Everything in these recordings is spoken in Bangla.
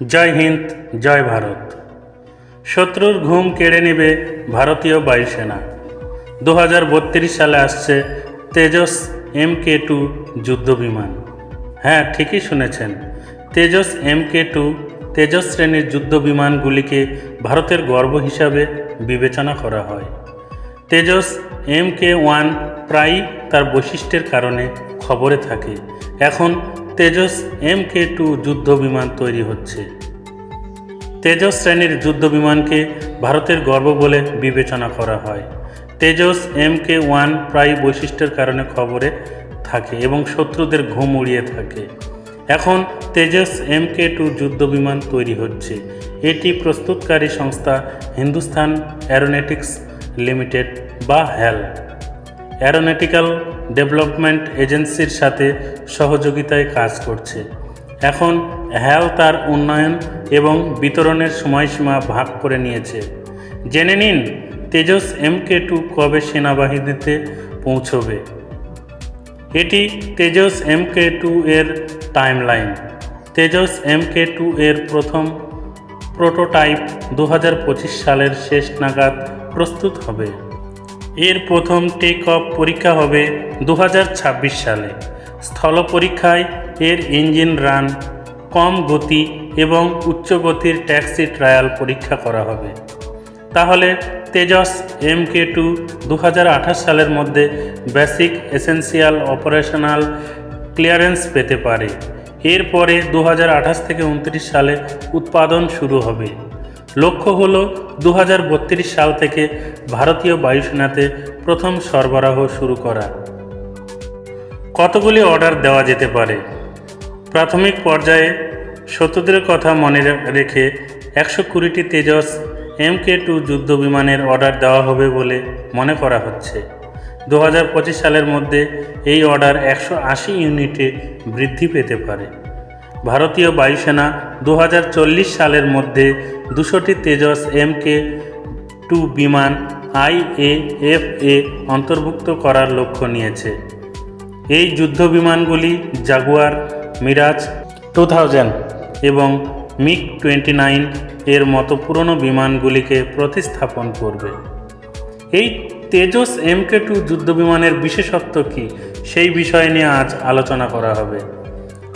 জয় হিন্দ, জয় ভারত। শত্রুর ঘুম কেড়ে নেবে ভারতীয় বায়ুসেনা। দু হাজার বত্রিশ সালে আসছে তেজস এম কে টু যুদ্ধবিমান। হ্যাঁ ঠিকই শুনেছেন। Tejas M K two Tejas শ্রেণির যুদ্ধবিমানগুলিকে ভারতের গর্ব হিসাবে বিবেচনা করা হয়। তেজস এম কে ওয়ান প্রায়ই তার বৈশিষ্ট্যের কারণে খবরে থাকে। এখন তেজস এম কে টু যুদ্ধ বিমান তৈরি হচ্ছে। তেজস শ্রেণির যুদ্ধ বিমানকে ভারতের গর্ব বলে বিবেচনা করা হয়। তেজস এম কে ওয়ান প্রায় বৈশিষ্ট্যের কারণে খবরে থাকে এবং শত্রুদের ঘুম উড়িয়ে থাকে। এখন তেজস এম কে টু যুদ্ধ বিমান তৈরি হচ্ছে। এটি প্রস্তুতকারী সংস্থা হিন্দুস্তান অ্যারোনেটিক্স লিমিটেড বা হ্যাল অ্যারোনটিক্যাল ডেভেলপমেন্ট এজেন্সির সাথে সহযোগিতায় কাজ করছে। এখন হ্যাল তার উন্নয়ন এবং বিতরণের সময়সীমা ভাগ করে নিয়েছে। জেনে নিন, তেজস এম কে টু কবে সেনাবাহিনীতে পৌঁছবে? এটি তেজস এম কে টু এর timeline. Tejas M K two এর প্রথম প্রোটোটাইপ দু হাজার পঁচিশ সালের শেষ নাগাদ প্রস্তুত হবে। এর প্রথম টেক অফ পরীক্ষা হবে দু হাজার ছাব্বিশ সালে। স্থল পরীক্ষায় এর ইঞ্জিন রান, কম গতি এবং উচ্চ গতির ট্যাক্সি ট্রায়াল পরীক্ষা করা হবে। তাহলে তেজস এম কে টু দু হাজার আঠাশ সালের মধ্যে বেসিক এসেন্সিয়াল অপারেশনাল ক্লিয়ারেন্স পেতে পারে। এরপরে দু হাজার আঠাশ থেকে উনত্রিশ সালে উৎপাদন শুরু হবে। লক্ষ্য হল দু হাজার বত্রিশ সাল থেকে ভারতীয় বায়ুসেনাতে প্রথম সরবরাহ শুরু করা। কতগুলি অর্ডার দেওয়া যেতে পারে? প্রাথমিক পর্যায়ে শত্রুদের কথা মনে রেখে একশো কুড়িটি তেজস এম কে টু যুদ্ধ বিমানের অর্ডার দেওয়া হবে বলে মনে করা হচ্ছে। দু হাজার পঁচিশ সালের মধ্যে এই অর্ডার একশো আশি ইউনিটে বৃদ্ধি পেতে পারে। ভারতীয় বায়ুসেনা দু হাজার চল্লিশ সালের মধ্যে দুশোটি তেজস এম কে টু বিমান আইএএফএ অন্তর্ভুক্ত করার লক্ষ্য নিয়েছে। এই যুদ্ধ বিমানগুলি জাগুয়ার, মিরাজ টু এবং মিগ টোয়েন্টি নাইন এর মতো পুরনো বিমানগুলিকে প্রতিস্থাপন করবে। এই তেজস এম কে টু যুদ্ধ বিমানের বিশেষত্ব কী? সেই বিষয় নিয়ে আজ আলোচনা করা হবে।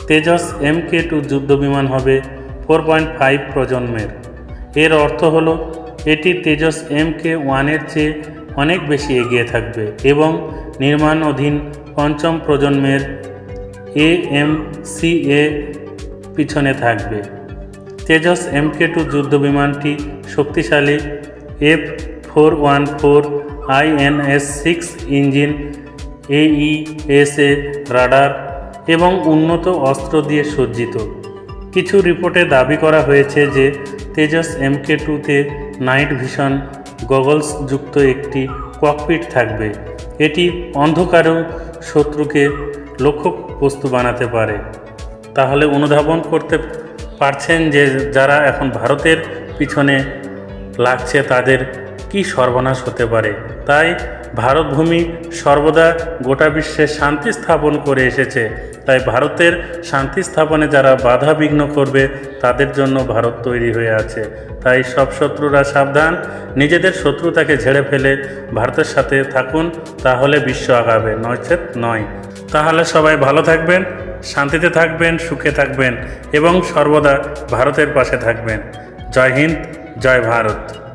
তেজস এম কে টু যুদ্ধ বিমান হবে ফোর পয়েন্ট ফাইভ প্রজন্মের। এর অর্থ হল, এটি তেজস এম কে ওয়ানের চেয়ে অনেক বেশি এগিয়ে থাকবে এবং নির্মাণ অধীন পঞ্চম প্রজন্মের এ এম সি এ পিছনে থাকবে। তেজস এম কে টু যুদ্ধ বিমানটি শক্তিশালী F four one four INS six engine AESA radar এবং উন্নত অস্ত্র দিয়ে সজ্জিত। কিছু রিপোর্টে দাবি করা হয়েছে যে তেজস এম কে টুতে নাইট ভিশন গগলস যুক্ত একটি ককপিট থাকবে। এটি অন্ধকারেও শত্রুকে লক্ষ্য বস্তু বানাতে পারে। তাহলে অনুধাবন করতে পারছেন যে যারা এখন ভারতের পিছনে লাগছে তাদের কি সর্বনাশ হতে পারে? তাই ভারতভূমি সর্বদা গোটা বিশ্বে শান্তি স্থাপন করে এসেছে। তাই ভারতের শান্তি স্থাপনে যারা বাধা বিঘ্ন করবে, তাদের জন্য ভারত তৈরি হয়ে আছে। তাই সব শত্রুরা সাবধান, নিজেদের শত্রুতাকে ঝেড়ে ফেলে ভারতের সাথে থাকুন, তাহলে বিশ্ব আগাবে। নচেত নয়। তাহলে সবাই ভালো থাকবেন, শান্তিতে থাকবেন, সুখে থাকবেন এবং সর্বদা ভারতের পাশে থাকবেন। জয় হিন্দ, জয় ভারত।